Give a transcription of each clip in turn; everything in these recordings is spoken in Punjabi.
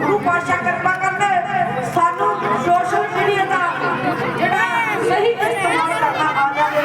ਗੁਰੂ ਪਾਤਸ਼ਾਹ ਕਿਰਪਾ ਕਰਨ ਸਾਨੂੰ ਸੋਸ਼ਲ ਮੀਡੀਆ ਦਾ ਜਿਹੜਾ ਸਹੀ ਇਸਤੇਮਾਲ ਕਰਨਾ ਆ ਜਾਵੇ।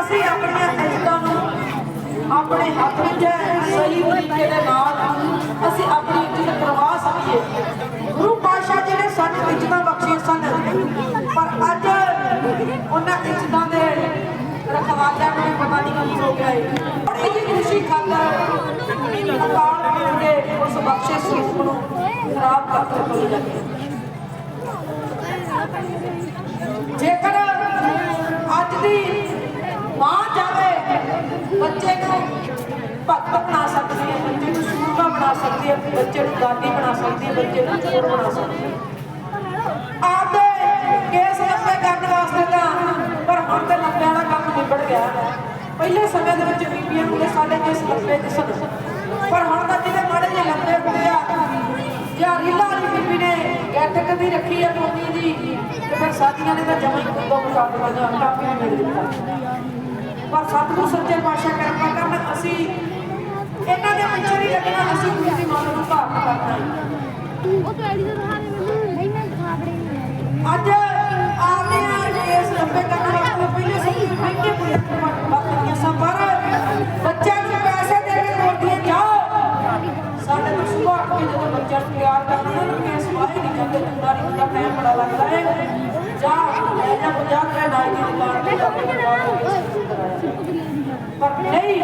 ਅਸੀਂ ਆਪਣੀਆਂ ਇੱਜ਼ਤਾਂ ਨੂੰ ਆਪਣੇ ਹੱਥ ਵਿੱਚ ਸਹੀ ਤਰੀਕੇ ਦੇ ਨਾਲ ਅਸੀਂ ਆਪਣੀ ਇੱਜ਼ਤ ਕਰਵਾ ਸਕੀਏ। ਗੁਰੂ ਪਾਤਸ਼ਾਹ ਜਿਹੜੇ ਸਾਨੂੰ ਇੱਜ਼ਤਾਂ ਬਖਸ਼ੀਆਂ ਸਨ, ਪਰ ਅੱਜ ਉਹਨਾਂ ਇੱਜ਼ਤਾਂ ਦੇ ਰਖਵਾਲਿਆਂ ਨੂੰ ਪਤਾ ਨਹੀਂ ਕੀ ਹੋ ਗਿਆ ਹੈ ਬੜੀ ਖੁਸ਼ੀ ਖਾਤਰ ਅਕਾਲ ਪੁਰਖ ਦੇ ਉਸ ਬਖਸ਼ਿਸ਼ ਨੂੰ ਖਰਾਬ ਕਰਕੇ ਕੋਈ ਲੱਗੇ ਜੇਕਰ ਅੱਜ ਦੀ ਮਾਂ ਜਾਵੇ, ਬੱਚੇ ਨੂੰ ਭਗਤ ਬਣਾ ਸਕਦੀ ਹੈ, ਬੱਚੇ ਨੂੰ ਸੂਰਮਾ ਬਣਾ ਸਕਦੀ ਹੈ, ਬੱਚੇ ਨੂੰ ਦਾਨੀ ਬਣਾ ਸਕਦੀ ਹੈ, ਬੱਚੇ ਨੂੰ ਚੋਰ ਬਣਾ ਸਕਦੀ ਹੈ। ਆਪਦੇ ਕੇਸ ਲੱਭੇ ਕਰਨ ਵਾਸਤੇ ਤਾਂ, ਪਰ ਹੁਣ ਤੇ ਲੰਬੇ ਵਾਲਾ ਕੰਮ ਨਿਬੜ ਗਿਆ ਪਹਿਲੇ ਸਮੇਂ ਦੇ ਵਿੱਚ ਬੀਬੀਆਂ ਨੂੰ ਸਾਡੇ ਕੇਸ ਲੱਭੇ ਦਿਸਣ। ਪਰ ਹੁਣ ਤਾਂ ਜਿਹਦੇ ਮਾੜੇ ਜਿਹੇ ਲੱਭੇ ਹੁੰਦੇ ਆ ਬੀਬੀ ਨੇ। ਗੈਠਕ ਦੀ ਰੱਖੀ ਆ ਮੋਦੀ ਦੀ ਤੇ ਫਿਰ ਸਾਥੀਆਂ ਨੇ ਤਾਂ ਜਮਾਂ ਹੀ ਕੁੱਤੋਂ ਮੁਕਾਬਲਾ ਦਾ ਕਾਪੀਆਂ ਮਿਲ ਦਿੱਤਾ ਪਰ ਸਤਿਗੁਰ ਸੱਚੇ ਪਾਤਸ਼ਾਹ ਕਿਰਪਾ ਕਰਨ, ਅਸੀਂ ਇਹਨਾਂ ਦੇ ਪਿੱਛੇ ਨਹੀਂ ਲੱਗਣਾ, ਅਸੀਂ ਗੁਰੂ ਮਨ ਨੂੰ ਭਾਵਨਾ ਕਰਨਾ ਉਹ ਤਾਂ ਐਡੀ ਤਾਂ ਮੈਨੂੰ ਨਹੀਂ ਮੈਂ ਦਿਖਾ ਅੱਜ ਆਪਦੇ ਨਾਲ ਕੇਸ ਲੰਬੇ ਕਰਨ ਵਾਸਤੇ ਪਹਿਲੇ ਸਭ ਤੋਂ ਮਹਿੰਗੇ ਪੁਲਿਸ ਬਾਕੀਆਂ ਸੰਭਰ ਬੱਚਿਆਂ ਨੂੰ ਪੈਸੇ ਕੇ ਨੂੰ ਪਿਆਰ ਕਰਨਾ ਨਾ ਕੇਸ ਵਾਹੀ ਨਹੀਂ ਜਾਂਦੇ ਚੁੰਦਾਰੀ ਦਾ ਟਾਈਮ ਬੜਾ ਲੱਗਦਾ ਹੈ। ਜਾ, ਲੈ ਜਾ, ਪੰਜਾਹ ਰੁਪਏ ਨਾਈ ਦੀ ਦੁਕਾਨ ਤੇ ਪਰ ਨਹੀਂ,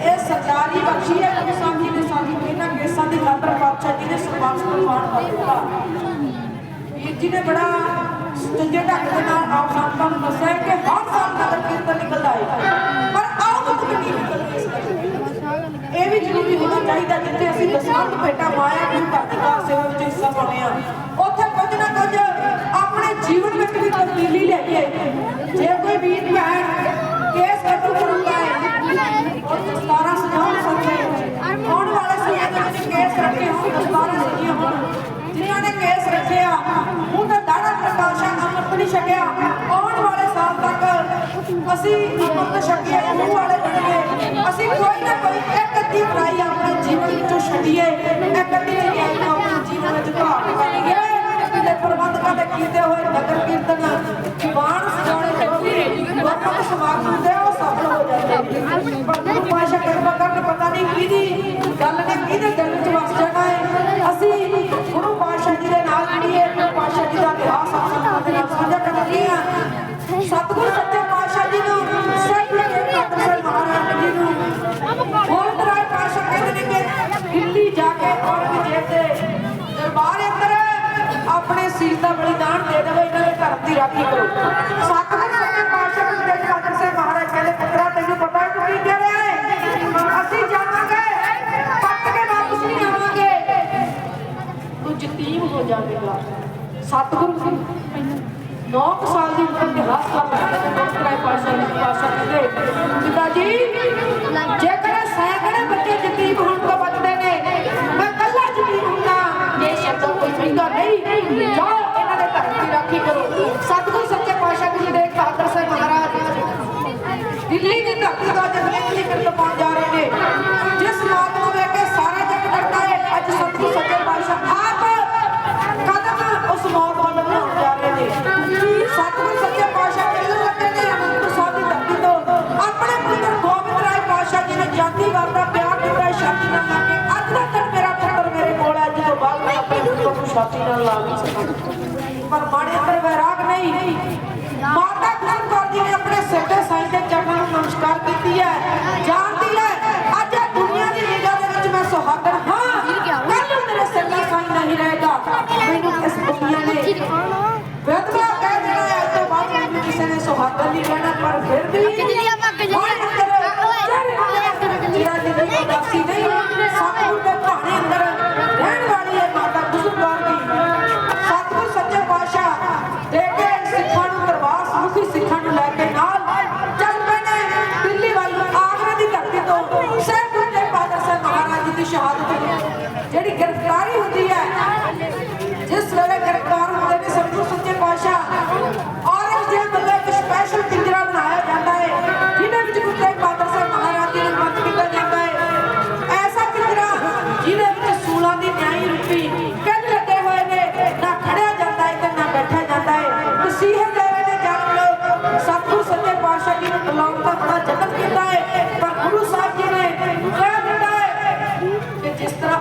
ਇਹ ਸਰਕਾਰੀ ਬਖਸ਼ੀ ਹੈ ਕਿ ਸਾਡੀ ਨੇ ਸਾਨੂੰ ਇਹਨਾਂ ਕੇਸਾਂ ਦੀ ਖਾਤਰ ਪਾਤਸ਼ਾਹ ਜੀ ਨੇ ਸਰਪੰਚ ਪ੍ਰਵਾਨ ਕਰ ਦਿੱਤਾ। ਵੀਰ ਜੀ ਨੇ ਬੜਾ ਸਟੰਜੇ ਢੱਕ ਦੇ ਨਾਲ ਆਪ ਸੰਤਾਂ ਨੂੰ ਦੱਸਿਆ ਕਿ ਹਰ ਸਾਲ ਨਗਰ ਕੀਰਤਨ ਨਿਕਲਦਾ ਹੈ। ਪਰ ਆਓ ਤਾਂ ਕਿੰਨੀ ਨਿਕਲਦੀ ਇਸ ਕਰਕੇ ਇਹ ਵੀ ਜ਼ਰੂਰੀ ਹੋਣਾ ਚਾਹੀਦਾ ਜਿੱਥੇ ਅਸੀਂ ਦਸਵੰਧ ਭੇਟਾ ਮਾਇਆ ਗੁਰੂ ਘਰ ਸੇਵਾ ਵਿੱਚ ਹਿੱਸਾ ਪਾਉਂਦੇ ਆ ਉੱਥੇ ਕੁਝ ਨਾ ਕੁਝ ਆਪਣੇ ਜੀਵਨ ਵਿੱਚ ਵੀ ਤਬਦੀਲੀ ਲੈ ਕੇ ਆਈਏ। ਜੇ ਕੋਈ ਵੀਰ ਭੈਣ ਕੇਸ ਕਤਲ ਕਰੂਗਾ ਉਹ ਦਸਤਾਰਾਂ ਸਜਾਉਣ ਸਕਦੇ ਆਉਣ ਵਾਲੇ ਸਮੇਂ ਦੇ ਵਿੱਚ ਕੇਸ ਰੱਖੇ ਹੋਣ ਦਸਤਾਰਾਂ ਸਜੀਆਂ ਹੋਣ। ਜਿਨ੍ਹਾਂ ਨੇ ਕੇਸ ਰੱਖਿਆ, ਉਹ ਦਾ ਦਾੜਾ ਪ੍ਰਕਾਸ਼ਾ ਅੰਮ੍ਰਿਤ ਨਹੀਂ ਛਕਿਆ। ਆਉਣ ਵਾਲੇ ਸਾਲ ਤੱਕ ਅਸੀਂ ਅੰਮ੍ਰਿਤ ਛਕੀਏ ਮੂੰਹ ਵਾਲੇ ਬਣੀਏ। ਅਸੀਂ ਕੋਈ ਨਾ ਕੋਈ ਇੱਕ ਅੱਧੀ ਬੁਰਾਈ ਆਪਣੇ ਜੀਵਨ ਵਿੱਚੋਂ ਛੱਡੀਏ। ਇੱਕ ਅੱਧੀ ਚੰਗਿਆਈ ਨੂੰ ਆਪਣੇ ਜੀਵਨ ਵਿੱਚ ਭਾਗ ਕਰੀਏ ਤੇ ਪ੍ਰਬੰਧਕਾਂ ਦੇ ਕੀਤੇ ਹੋਏ ਨਗਰ ਕੀਰਤਨ, ਦੀਵਾਨ ਸਜਾਉਣੇ ਜੋਗੀ ਗੁਰਮਤਿ ਸਮਾਗਮ ਦੇ ਉਹ ਸਫਲ ਹੋ ਜਾਂਦੇ ਪਰ ਗੁਰੂ ਪਾਸ਼ਾ ਕਿਰਪਾ ਕਰਨ ਪਤਾ ਨਹੀਂ ਕਿਹਦੀ ਗੱਲ ਨੇ, ਕਿਹਦੇ ਦਿਲ ਵਿੱਚ ਵਸ ਜਾਣਾ ਹੈ। ਅਸੀਂ ਗੁਰੂ ਪਾਸ਼ਾ ਜੀ ਦੇ ਨਾਲ ਜੁੜੀਏ ਗੁਰੂ ਪਾਸ਼ਾ ਜੀ ਦਾ ਇਤਿਹਾਸ ਆਪਾਂ ਦੇ ਨਾਲ ਸਾਂਝਾ ਕਰਦੇ ਹਾਂ ਸਤਿਗੁਰੂ ਸੱਚੇ ਪਾਤਸ਼ਾਹ ਜੀ ਨੂੰ ਸਹੀ ਦੇ ਕਾਦਰ ਸਾਹਿਬ ਮਹਾਰਾਜ ਜੀ ਨੂੰ ਗੋਬਿੰਦ ਰਾਏ ਪਾਤਸ਼ਾਹ ਕਹਿੰਦੇ ਨੇ ਕਿ ਦਿੱਲੀ ਜਾ ਕੇ ਔਰੰਗਜ਼ੇਬ ਦੇ ਦਰਬਾਰ ਅੰਦਰ ਆਪਣੇ ਸੀਸ ਦਾ ਬਲੀਦਾਨ ਦੇ ਦੇਵੇ ਇਹਨਾਂ ਦੇ ਧਰਮ ਦੀ ਰਾਖੀ ਕਰੋ ਸਤਿਗੁਰੂ ਸੱਚੇ ਪਾਤਸ਼ਾਹ ਜੀ ਦੇ ਕਾਦਰ ਸਾਹਿਬ ਮਹਾਰਾਜ ਕਹਿੰਦੇ ਪੁੱਤਰਾ ਤੈਨੂੰ ਪਤਾ ਹੈ ਤੂੰ ਕੀ ਕਹਿ ਰਿਹਾ ਹੈ ਅਸੀਂ ਜਾਵਾਂਗੇ ਪੱਟ ਕੇ ਵਾਪਸ ਨਹੀਂ ਆਵਾਂਗੇ ਤੂੰ ਯਤੀਮ ਹੋ ਜਾਵੇਗਾ। ਸਤਿਗੁਰੂ 9 ਸਾਲ ਦੀ ਉਮਰ ਦੇ ਹੱਥ ਕਰ ਲੈਂਦੇ ਪਾਸ਼ਾ ਪਾਸ਼ਾ ਕਹਿੰਦੇ ਪਿਤਾ ਜੀ ਜੇਕਰ ਸੈਂਕੜੇ ਬੱਚੇ ਯਤੀਮ ਹੋਣ ਤੋਂ ਬਚਦੇ ਨੇ ਮੈਂ ਕੱਲਾ ਯਤੀਮ ਹੁੰਦਾ ਇਹ ਸ਼ਬਦ ਕੋਈ ਮਹਿੰਗਾ ਨਹੀਂ ਜਾਓ ਇਹਨਾਂ ਦੇ ਧਰਮ ਦੀ ਰਾਖੀ ਕਰੋ ਸਤਿਗੁਰੂ ਸੱਚੇ ਪਾਸ਼ਾ ਗੁਰੂ ਦੇ ਬਹਾਦਰ ਸਾਹਿਬ ਮਹਾਰਾਜ ਧਰਤੀ ਦਾ ਜਦ ਨਿਕਲੀ ਕਰ ਪਾਉਣ ਜਾ ਰਹੇ ਨੇ। ਜਿਸ ਮੌਤ ਨੂੰ ਵੇਖ ਕੇ ਸਾਰਾ ਜਗ ਡਰਦਾ ਹੈ, ਅੱਜ ਸਤਿਗੁਰੂ ਸੱਚੇ ਪਾਤਸ਼ਾਹ ਆਪ ਕਦਮ ਉਸ ਮੌਤ ਵੱਲ ਬਣਾਉਣ ਜਾ ਰਹੇ ਨੇ। ਸਤਿਗੁਰੂ ਸੱਚੇ ਪਾਤਸ਼ਾਹ ਚੱਲਣ ਲੱਗੇ ਨੇ? ਅਨੰਦਪੁਰ ਸਾਹਿਬ ਦੀ ਧਰਤੀ ਤੋਂ। ਆਪਣੇ ਪੁੱਤਰ ਗੋਬਿੰਦ ਰਾਏ ਪਾਤਸ਼ਾਹ ਜੀ ਨੇ ਜਾਂਦੀ ਦਾ ਪਿਆਰ ਦਿੱਤਾ ਹੈ ਨਾਲ ਲਾ ਕੇ। ਅੱਜ ਦਾ ਦਿਨ ਮੇਰਾ ਪੁੱਤਰ ਮੇਰੇ ਕੋਲ ਹੈ ਜਦੋਂ ਬਾਅਦ ਮੈਂ ਆਪਣੇ ਪੁੱਤਰ ਨੂੰ ਛਾਤੀ ਨਾਲ ਲਾ ਨਹੀਂ ਸਕਾਂ ਪਰ ਮਾੜੇ ਅੰਦਰ ਵੈਰਾਗ ਨਹੀਂ। ਮਾਤਾ ਗੁਜਰ ਜੀ ਨੇ ਆਪਣੇ ਸਿਰ ਕੀਤੀ ਹੈ ਜਾਣਦੀ ਹੈ ਅੱਜ ਇਹ ਦੁਨੀਆ ਦੀ ਨਿਗਾਹ ਦੇ ਵਿੱਚ ਮੈਂ ਸੁਹਾਗਣ ਹਾਂ। ਕੱਲ ਨੂੰ ਮੇਰੇ ਸਿਰ ਦਾ ਸਾਈਂ ਨਹੀਂ ਰਹੇਗਾ। ਮੈਨੂੰ ਇਸ ਦੁਨੀਆ ਨੇ। ਬੇਦਵਾ ਕਹਿ ਦੇਣਾ ਹੈ ਅੱਜ ਤੋਂ ਬਾਅਦ ਮੈਨੂੰ ਕਿਸੇ ਨੇ ਸੁਹਾਗਣ ਨਹੀਂ ਕਹਿਣਾ ਪਰ ਫਿਰ ਵੀ ਚੱਲੀ ਆਪਾਂ ਅੰਦਰ ਜਿਹੜਾ ਨਹੀਂ।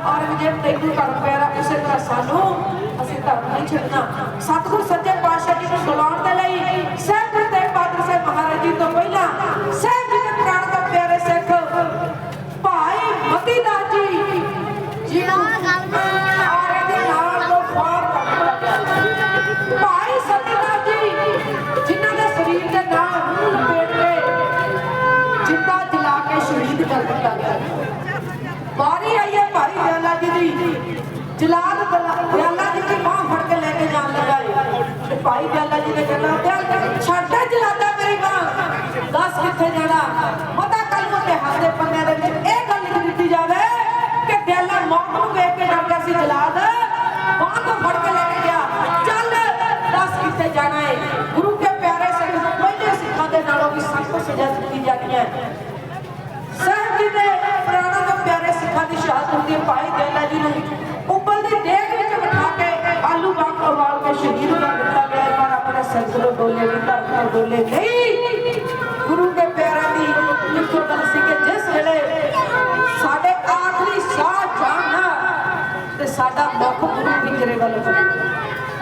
ਔਰ ਤਰ੍ਹਾਂ ਔਰੰਗਜ਼ੇਬ ਤੈਨੂੰ ਧਰਮ ਪਿਆਰਾ ਉਸੇ ਤਰ੍ਹਾਂ ਸਾਨੂੰ ਅਸੀਂ ਧਰਮ ਨਹੀਂ ਛੱਡਣਾ। ਸਤਿਗੁਰ ਸੱਚੇ ਪਾਤਸ਼ਾਹ ਜੀ ਨੂੰ ਬੁਲਾਉਣ ਦੇ ਲਈ ਸਹਿਬ ਭਾਈ ਦਿਆਲਾ ਜੀ ਨੇ ਕਹਿਣਾ ਦਿਆਲ ਛੱਡ ਜਲਾਦਾ ਮੇਰੀ ਬਾਹ ਦੱਸ ਕਿੱਥੇ ਜਾਣਾ? ਮਤਾ ਕੱਲ ਨੂੰ ਇਤਿਹਾਸ ਦੇ ਪੰਨਿਆਂ ਦੇ ਵਿੱਚ ਇਹ ਗੱਲ ਲਿਖ ਦਿੱਤੀ ਜਾਵੇ ਕਿ ਦਿਆਲਾ ਮੌਤ ਨੂੰ ਵੇਖ ਕੇ ਡਰ ਗਿਆ ਸੀ ਜਲਾਦ। ਬਾਹ ਤੋਂ ਫੜ ਕੇ ਲੈ ਕੇ ਗਿਆ। ਚੱਲ, ਦੱਸ ਕਿੱਥੇ ਜਾਣਾ ਏ? ਗੁਰੂ ਕੇ ਪਿਆਰੇ ਸਿੱਖ ਪਹਿਲੇ ਸਿੱਖਾਂ ਦੇ ਨਾਲੋਂ ਵੀ ਸਖਤ ਸਜ਼ਾ ਦਿੱਤੀ ਜਾਂਦੀ ਹੈ। ਸਾਹਿਬ ਜੀ ਦੇ ਪ੍ਰਾਣਾਂ ਤੋਂ ਪਿਆਰੇ ਸਿੱਖਾਂ ਦੀ ਸ਼ਹਾਦਤ ਹੁੰਦੀ ਹੈ ਭਾਈ ਦਿਆਲਾ ਜੀ ਨੂੰ। ਉਬਲਦੀ ਡੇਗ ਵਿੱਚ ਬਿਠਾ ਕੇ ਆਲੂ ਬੰਬ ਉਬਾਲ ਕੇ ਸ਼ਹੀਦ ਕਰ ਦਿੱਤਾ ਗਿਆ ਹੈ, ਪਰ ਆਪਣੇ ਸਿਰ ਡੋਲੇ ਨਹੀਂ। ਧਰਤੀ ਡੋਲੇ ਨਹੀਂ ਗੁਰੂ ਕੇ ਪਿਆਰਿਆਂ ਦੀ ਲਿਖੋ ਗੱਲ ਸੀ ਕਿ ਜਿਸ ਵੇਲੇ ਸਾਡੇ ਆਖਰੀ ਪਿੰਜਰੇ ਵੱਲ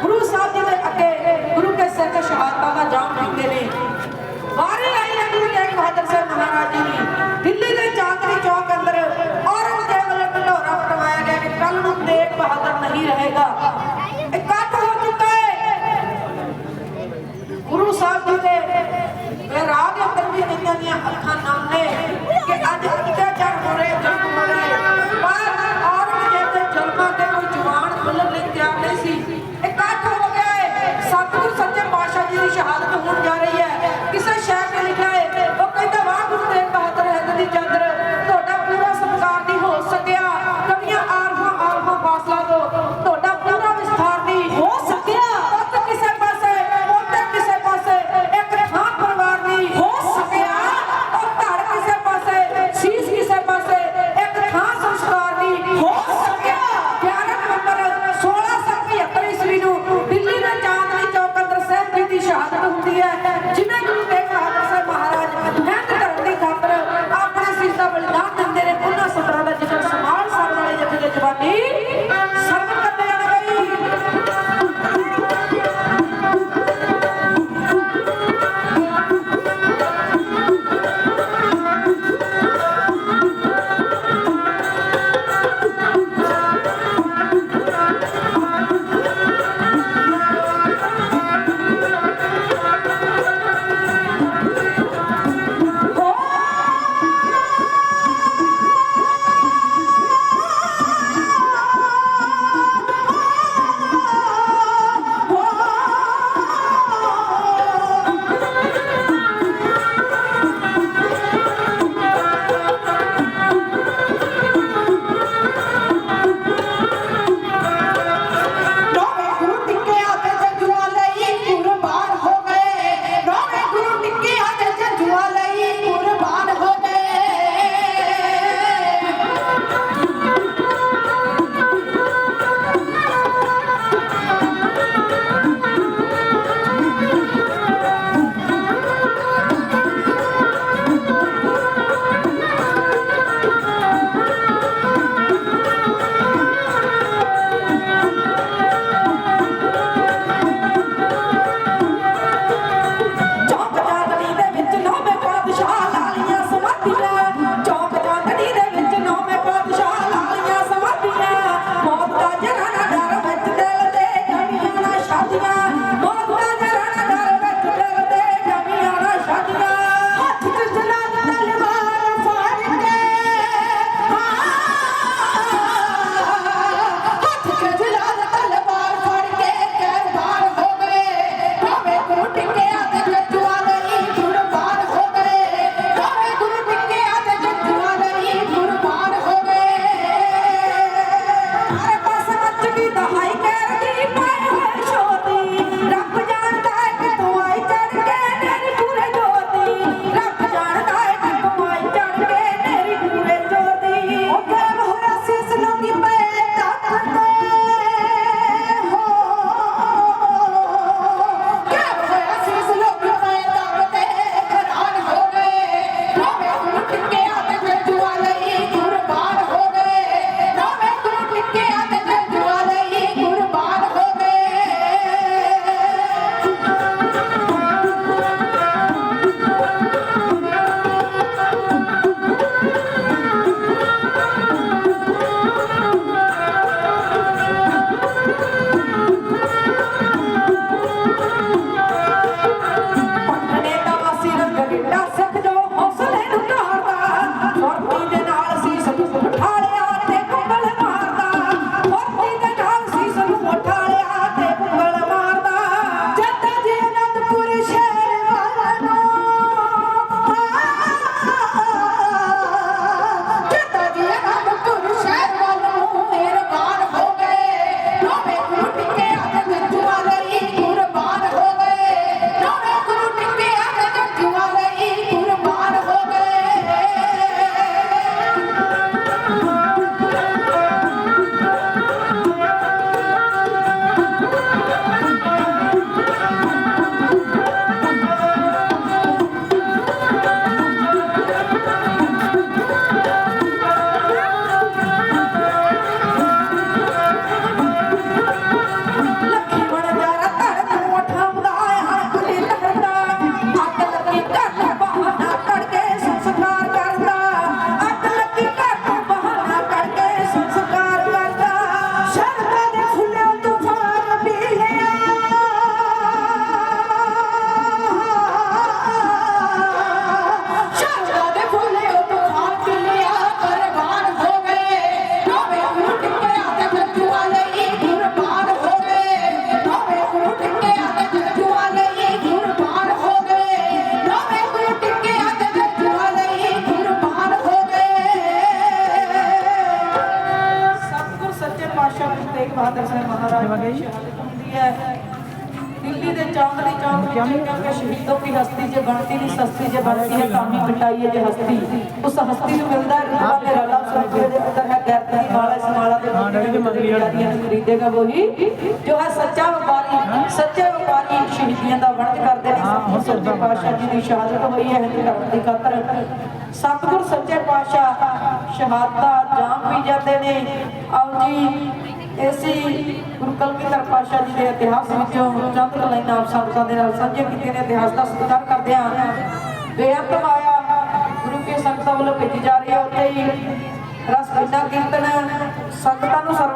ਗੁਰੂ ਸਾਹਿਬ ਜੀ ਦੇ ਅੱਗੇ ਗੁਰੂ ਕੇ ਸਿਰ ਸ਼ਹਾਦਤਾਂ ਦਾ ਜਾਮ ਦਿੰਦੇ ਨੇ। ਵਾਰੀ ਆਈ ਹੈ ਗੁਰੂ ਤੇਗ ਬਹਾਦਰ ਸਾਹਿਬ ਮਹਾਰਾਜ ਜੀ ਦੀ। ਦਿੱਲੀ ਦੇ ਚਾਂਦਨੀ ਚੌਕ ਅੰਦਰ ਔਰੰਗਜ਼ੇਬ ਵੱਲੋਂ ਢਿੰਡੋਰਾ ਪਟਵਾਇਆ ਗਿਆ ਕਿ ਕੱਲ ਨੂੰ ਤੇਗ ਬਹਾਦਰ ਨਹੀਂ ਰਹੇਗਾ। ਬਹਾਦਰ ਸਿੰਘ ਮਹਾਰਾਜ ਦੀ ਸ਼ਹਾਦਤ ਹੁੰਦੀ ਹੈ। ਦਿੱਲੀ ਦੇ ਚਾਂਦਨੀ ਚੌਕ ਵਿੱਚ ਕਿਉਂਕਿ ਸ਼ਹੀਦੋਂ ਕੀ ਹਸਤੀ ਜੇ ਬਣਤੀ ਨਹੀਂ ਸਸਤੀ ਜੇ ਬਣਤੀ ਹੈ ਕਾਮੀ ਮਿਟਾਈ ਹੈ ਜੇ ਹਸਤੀ। ਉਸ ਹਸਤੀ ਨੂੰ ਮਿਲਦਾ ਹੈ ਰੂਪਾ ਦੇ ਰਲਾ ਸੁਰਖੇ ਦੇ ਅੰਦਰ ਹੈ ਗੈਰਤ ਦੀ ਮਾਲਾ ਇਸ ਮਾਲਾ ਦੇ ਹਾਂ ਡੈਡੀ ਮੰਗਲੀ ਖਰੀਦੇਗਾ ਵਹੀ ਜੋ ਹੈ ਸੱਚਾ ਵਪਾਰੀ ਸੱਚੇ ਵਪਾਰੀ ਸ਼ਹੀਦੀਆਂ ਦਾ ਵਣਜ ਕਰਦੇ ਨੇ। ਸੱਚੇ ਪਾਤਸ਼ਾਹ ਜੀ ਦੀ ਸ਼ਹਾਦਤ ਹੋਈ ਹੈ ਹਿੰਦੂ ਦੀ ਖਾਤਰ। ਸਤਿਗੁਰ ਸੱਚੇ ਪਾਤਸ਼ਾਹ ਸ਼ਹਾਦਤਾਂ ਜਾਮ ਵੀ ਜਾਂਦੇ ਨੇ। ਆਓ ਜੀ ਇਸੇ ਗੁਰੂ ਕਲਗੀਧਰ ਪਾਤਸ਼ਾਹ ਜੀ ਦੇ ਇਤਿਹਾਸ ਵਿੱਚੋਂ ਚੰਦ ਕੁ ਲਾਈਨਾਂ ਆਪ ਸੰਗਤਾਂ ਦੇ ਨਾਲ ਸਾਂਝੇ ਕੀਤੀਆਂ ਨੇ ਇਤਿਹਾਸ ਦਾ ਸਤਿਕਾਰ ਕਰਦੇ ਹਾਂ। ਬੇਅੰਤ ਮਾਇਆ ਗੁਰੂ ਕੇ ਸੰਗਤਾਂ ਵੱਲੋਂ ਭੇਜੀ ਜਾ ਰਹੀ ਹੈ। ਉੱਥੇ ਹੀ ਰਸ ਕੀਰਤਨ, ਸੰਗਤਾਂ ਨੂੰ ਸਰਵ